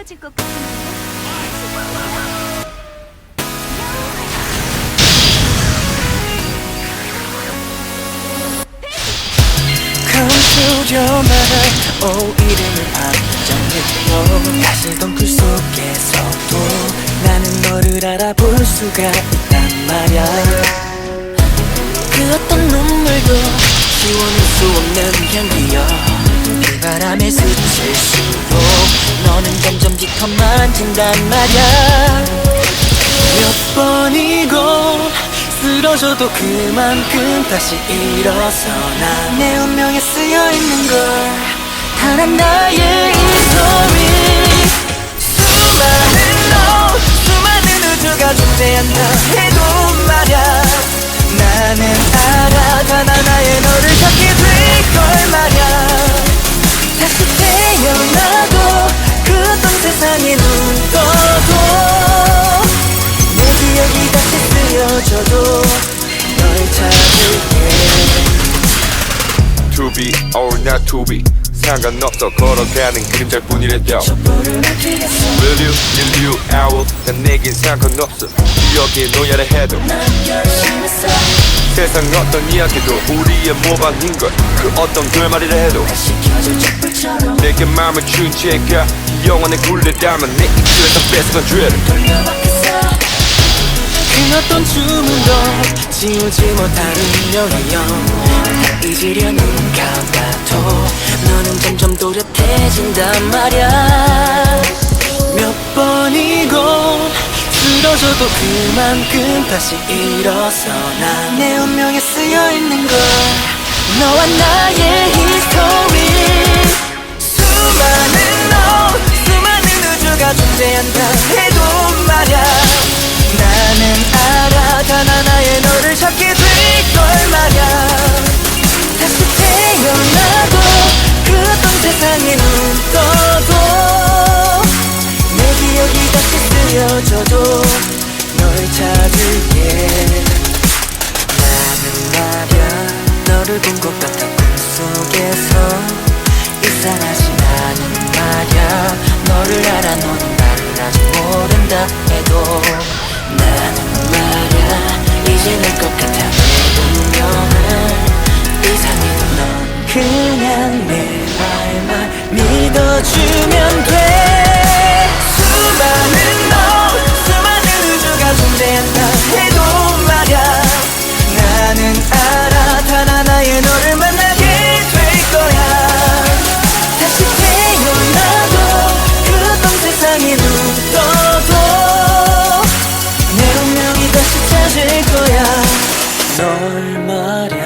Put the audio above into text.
채워질 것 같은데. 오 이름을 안정했고 다시 덩쿨 속에서도 나는 너를 알아볼 수가 있단 말야 그 어떤 눈물도 지워낼 수 없는 향기여 그 바람에 스칠수록 너는 점점 짙어만 진단 말야. 몇 번이고 쓰러져도 그만큼 다시 일어서나. 내 운명에 쓰여있는 걸 단한 나의 이 소리 수많은 너 수많은 우주가 존재한다 be or not to be. 상관없어 걸어가는 촛불을 밝히겠어 Will you, will you, I will. 난 내겐 상관없어. 기억에 놓여라 해도. 세상 어떤 이야기도 우리의 모방인걸. 그 어떤 결말이라 해도. 내게 마음을 준 죄가 영원의 굴레라면 내 입술에서 뺏어간 죄를 어떤 주문도 지우지 운명이여. 다 잊으려는 감각도 너는 점점 또렷해진단 말야. 몇 번이고 쓰러져도 그만큼 다시 일어서나. 내 운명에 쓰여있는 걸 너와 나의 히스토리 쓰여져도 널 찾을게. 나는 말야 너를 본 것 같아 꿈속에서. 이상하지 않은 말야 너를 알아 너는 나를 아직 모른다 해도. 나는 말야 이제 낼것 같아 내 운명은 이상해도 넌 그냥 내 말만 믿어주면 널 말해